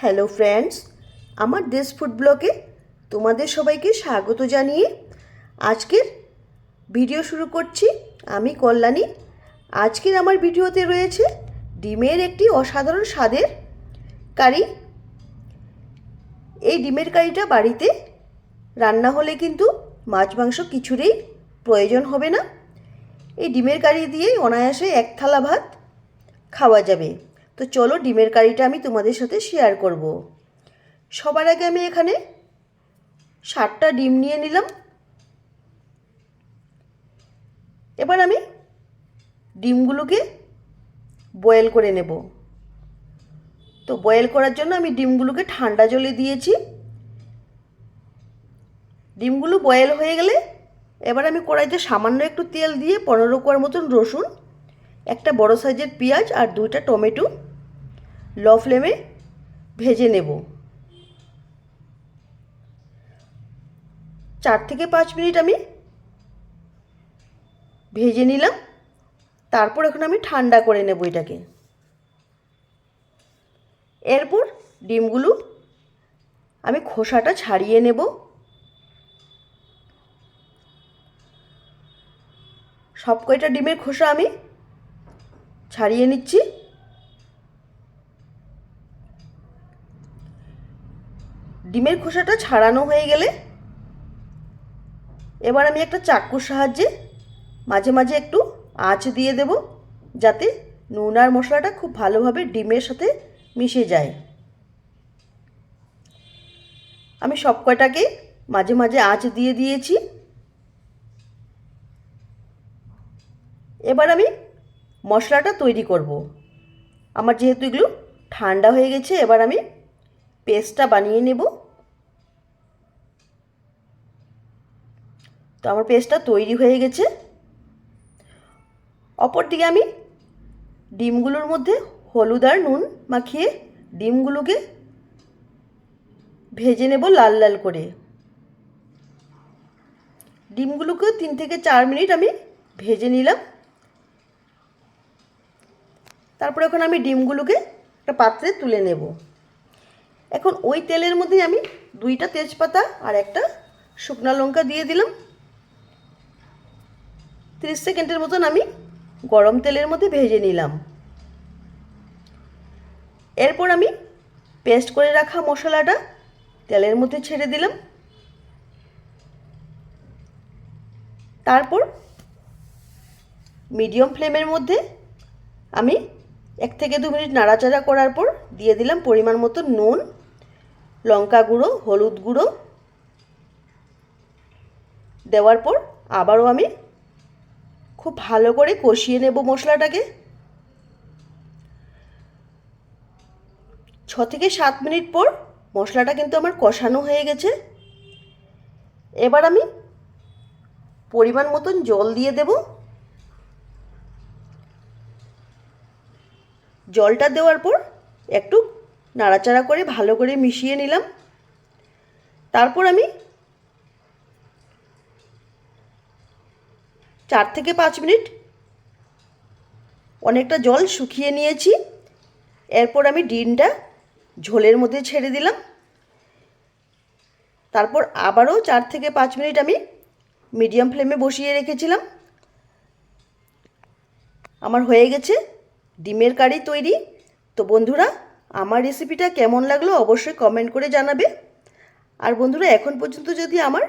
Hello friends, আমার দেশ food ব্লগে তোমাদের সবাইকে স্বাগত জানিয়ে আজকের ভিডিও শুরু করছি আমি কল্যাণী। আজকের আমার ভিডিওতে রয়েছে ডিমের একটি অসাধারণ স্বাদের কারি। এই ডিমের কারিটা বাড়িতে রান্না হলে কিন্তু মাছ মাংস কিছুরই প্রয়োজন হবে না। এই ডিমের কারি দিয়েই অনায়াসে এক থালা ভাত খাওয়া যাবে। তো চলো ডিমের কারিটা আমি তোমাদের সাথে শেয়ার করব। সবার আগে আমি এখানে ষাটটা ডিম নিয়ে নিলাম। এবার আমি ডিমগুলোকে বয়েল করে নেব। তো বয়েল করার জন্য আমি ডিমগুলোকে ঠান্ডা জলে দিয়েছি। ডিমগুলো বয়েল হয়ে গেলে এবার আমি কড়াইতে সামান্য একটু তেল দিয়ে পনেরো কোয়ার মতন রসুন, একটা বড় সাইজের পেঁয়াজ আর দুইটা টমেটো লো ফ্লেমে ভেজে নেব। চার থেকে পাঁচ মিনিট আমি ভেজে নিলাম। তারপর এখন আমি ঠান্ডা করে নেব এটাকে। এরপর ডিমগুলো আমি খোসাটা ছাড়িয়ে নেব। সব কয়টা ডিমের খোসা আমি ছাড়িয়ে নিচ্ছি। ডিমের খোসাটা ছাড়ানো হয়ে গেলে এবার আমি একটা চাকুর সাহায্যে মাঝে মাঝে একটু আঁচ দিয়ে দেব যাতে নুন আর মশলাটা খুব ভালোভাবে ডিমের সাথে মিশে যায়। আমি সব কয়টাকে মাঝে মাঝে আঁচ দিয়ে দিয়েছি। এবার আমি মশলাটা তৈরি করব। আমার যেহেতু এগুলো ঠান্ডা হয়ে গেছে, এবার আমি পেস্টটা বানিয়ে নেব। তো আমার পেস্টটা তৈরি হয়ে গেছে। অপরদিকে আমি ডিমগুলোর মধ্যে হলুদ আর নুন মাখিয়ে ডিমগুলোকে ভেজে নেব লাল লাল করে। ডিমগুলোকে তিন থেকে চার মিনিট আমি ভেজে নিলাম। তারপরে এখন আমি ডিমগুলোকে একটা পাত্রে তুলে নেব। এখন ওই তেলের মধ্যে আমি দুইটা তেজপাতা আর একটা শুকনো লঙ্কা দিয়ে দিলাম। তিরিশ সেকেন্ডের মতন আমি গরম তেলের মধ্যে ভেজে নিলাম। এরপর আমি পেস্ট করে রাখা মশলাটা তেলের মধ্যে ছেড়ে দিলাম। তারপর মিডিয়াম ফ্লেমের মধ্যে আমি এক থেকে দু মিনিট নাড়াচাড়া করার পর দিয়ে দিলাম পরিমাণ মতো নুন। লঙ্কা গুঁড়ো, হলুদ গুঁড়ো দেওয়ার পর আবারও আমি খুব ভালো করে কষিয়ে নেব মশলাটাকে। ছ থেকে সাত মিনিট পর মশলাটা কিন্তু আমার কষানো হয়ে গেছে। এবার আমি পরিমাণ মতন জল দিয়ে দেব। জলটা দেওয়ার পর একটু নাড়াচাড়া করে ভালো করে মিশিয়ে নিলাম। তারপর আমি চার থেকে পাঁচ মিনিট অনেকটা জল শুকিয়ে নিয়েছি। এরপর আমি ডিমটা ঝোলের মধ্যে ছেড়ে দিলাম। তারপর আবারও চার থেকে পাঁচ মিনিট আমি মিডিয়াম ফ্লেমে বসিয়ে রেখেছিলাম। আমার হয়ে গেছে ডিমের কারি তৈরি। তো বন্ধুরা আমার রেসিপিটা কেমন লাগল অবশ্যই কমেন্ট করে জানাবে। আর বন্ধুরা, এখন পর্যন্ত যদি আমার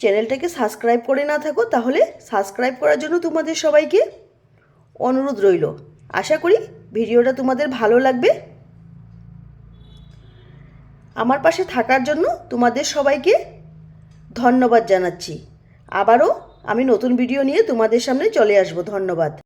চ্যানেলটাকে সাবস্ক্রাইব করে না থাকো, তাহলে সাবস্ক্রাইব করার জন্য তোমাদের সবাইকে অনুরোধ রইল। আশা করি ভিডিওটা তোমাদের ভালো লাগবে। আমার পাশে থাকার জন্য তোমাদের সবাইকে ধন্যবাদ জানাচ্ছি। আবারও আমি নতুন ভিডিও নিয়ে তোমাদের সামনে চলে আসব। ধন্যবাদ।